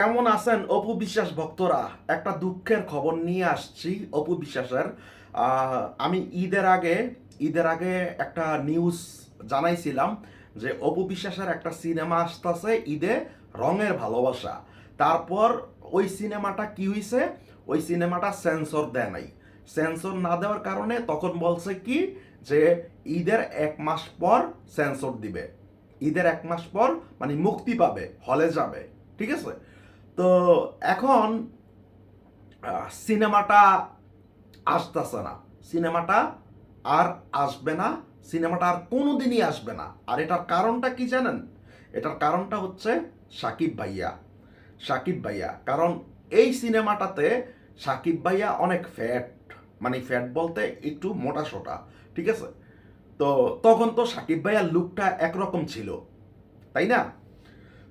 কেমন আছেন অপু বিশ্বাস ভক্তরা? একটা দুঃখের খবর নিয়ে আসছি অপু বিশ্বাসের। আমি ঈদের আগে ঈদের আগে একটা নিউজ জানাইছিলাম যে অপু বিশ্বাসের একটা সিনেমা আসতেছে ঈদে রঙের ভালোবাসা। তারপর ওই সিনেমাটা কি হয়েছে ওই সিনেমাটা সেন্সর দেয় নাই। সেন্সর না দেওয়ার কারণে তখন বলছে কি যে ঈদের এক মাস পর সেন্সর দিবে। ঈদের এক মাস পর মানে মুক্তি পাবে, হলে যাবে। ঠিক আছে? তো এখন সিনেমাটা আসতেছে না। সিনেমাটা আর আসবে না, সিনেমাটা আর কোনোদিনই আসবে না। আর এটার কারণটা কি জানেন? এটার কারণটা হচ্ছে সাকিব ভাইয়া। সাকিব ভাইয়া, কারণ এই সিনেমাটাতে সাকিব ভাইয়া অনেক ফ্যাট মানে ফ্যাট বলতে একটু মোটা সোটা, ঠিক আছে? তো তখন তো সাকিব ভাইয়ার লুকটা একরকম ছিল, তাই না?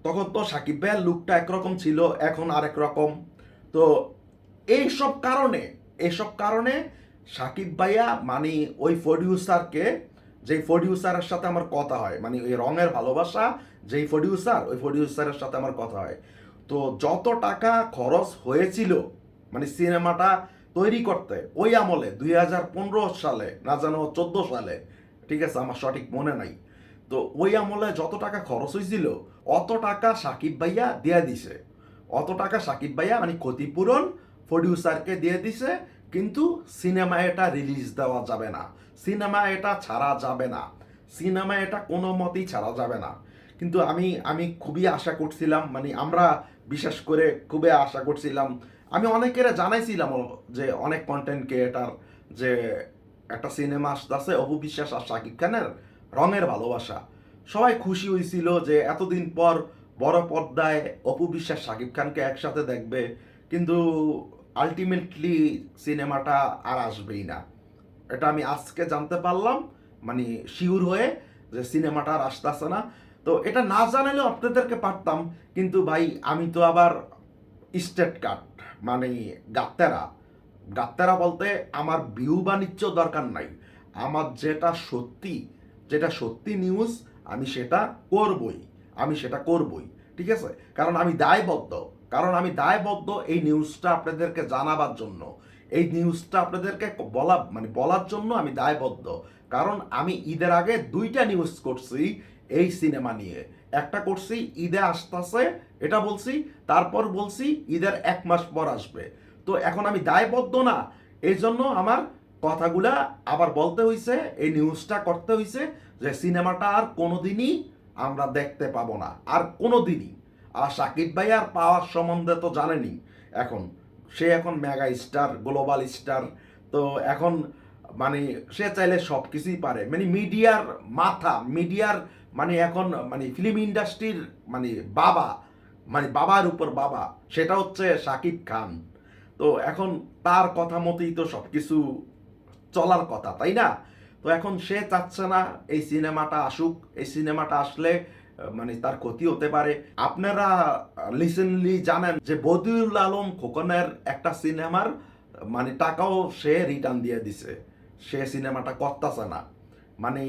তখন তো সাকিব ভাইয়ার লুকটা একরকম ছিল, এখন আরেক রকম। তো এইসব কারণে এইসব কারণে সাকিব ভাইয়া মানে ওই প্রডিউসারকে যেই প্রডিউসারের সাথে আমার কথা হয় মানে ওই রঙের ভালোবাসা, যেই প্রডিউসার ওই প্রডিউসারের সাথে আমার কথা হয়। তো যত টাকা খরচ হয়েছিল মানে সিনেমাটা তৈরি করতে, ওই আমলে দুই হাজার পনেরো সালে, না জানো, চোদ্দ সালে, ঠিক আছে, আমার সঠিক মনে নাই। তো ওই আমলে যত টাকা খরচ হয়েছিল অত টাকা সাকিব ভাইয়া দিয়ে দিছে। অত টাকা সাকিব ভাইয়া মানে ক্ষতিপূরণ প্রডিউসারকে দিয়ে দিছে, কিন্তু সিনেমা এটা রিলিজ দেওয়া যাবে না। সিনেমা এটা ছাড়া যাবে না। সিনেমা এটা কোনো মতেই ছাড়া যাবে না। কিন্তু আমি আমি খুবই আশা করছিলাম মানে আমরা বিশেষ করে খুবই আশা করছিলাম। আমি অনেকের জানাইছিলাম যে অনেক কন্টেন্ট ক্রিয়েটার যে একটা সিনেমা আসতেছে, অপু বিশ্বাস আর শাকিব খানের। রঙের ভালোবাসা। সবাই খুশি হয়েছিল যে এতদিন পর বড় পর্দায় অপু বিশ্বাস, শাকিব খানকে একসাথে দেখবে, কিন্তু আলটিমেটলি সিনেমাটা আর আসবেই না। এটা আমি আজকে জানতে পারলাম মানে শিওর হয়ে যে সিনেমাটা আর আসতেছে না। তো এটা না জানালেও আপনাদেরকে পারতাম, কিন্তু ভাই, আমি তো আবার স্টেট কাট মানে গাত্তেরা। গাত্তেরা বলতে আমার ভিউ বাণিজ্য দরকার নাই। আমার যেটা সত্যি যেটা সত্যি নিউজ আমি সেটা করবই। আমি সেটা করবই, ঠিক আছে? কারণ আমি দায়বদ্ধ। কারণ আমি দায়বদ্ধ এই নিউজটা আপনাদেরকে জানাবার জন্য। এই নিউজটা আপনাদেরকে বলা মানে বলার জন্য আমি দায়বদ্ধ। কারণ আমি ঈদের আগে দুইটা নিউজ করছি এই সিনেমা নিয়ে। একটা করছি, ঈদে আসতেছে, এটা বলছি, তারপর বলছি ঈদের এক মাস পর আসবে। তো এখন আমি দায়বদ্ধ না, এই জন্য আমার কথাগুলা আবার বলতে হইছে, এই নিউজটা করতে হইছে যে সিনেমাটা আর কোনোদিনই আমরা দেখতে পাবো না, আর কোনোদিনই। আর সাকিব ভাই আর পাওয়ার সম্বন্ধে তো জানেনি এখন, সে এখন মেগা স্টার গ্লোবাল স্টার তো এখন মানে সে চাইলে সব কিছুই পারে। মানে মিডিয়ার মাথা, মিডিয়ার মানে এখন মানে ফিল্ম ইন্ডাস্ট্রির মানে বাবা মানে বাবার উপর বাবা, সেটা হচ্ছে সাকিব খান। তো এখন তার কথা মতেই তো সব কিছু চলার কথা, তাই না? তো এখন সে চাচ্ছে না এই সিনেমাটা আসুক, এই সিনেমাটা আসলে মানে তার ক্ষতি হতে পারে। আপনারা রিসেন্টলি জানেন যে বদিউল আলম খোকনের একটা সিনেমার মানে টাকাও সে রিটার্ন দিয়ে দিছে। সে সিনেমাটা করতেছে না। মানে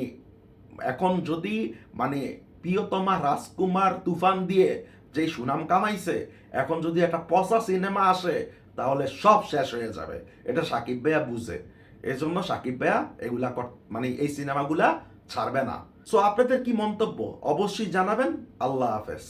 এখন যদি মানে প্রিয়তমা রাজকুমার তুফান দিয়ে যে সুনাম কামাইছে, এখন যদি একটা পচা সিনেমা আসে, তাহলে সব শেষ হয়ে যাবে। এটা সাকিব ভাইয়া বুঝে। এই জন্য সাকিব ভাইয়া এগুলা মানে এই সিনেমাগুলা ছাড়বে না। সো আপনাদের কি মন্তব্য? অবশ্যই জানাবেন। আল্লাহ হাফেজ।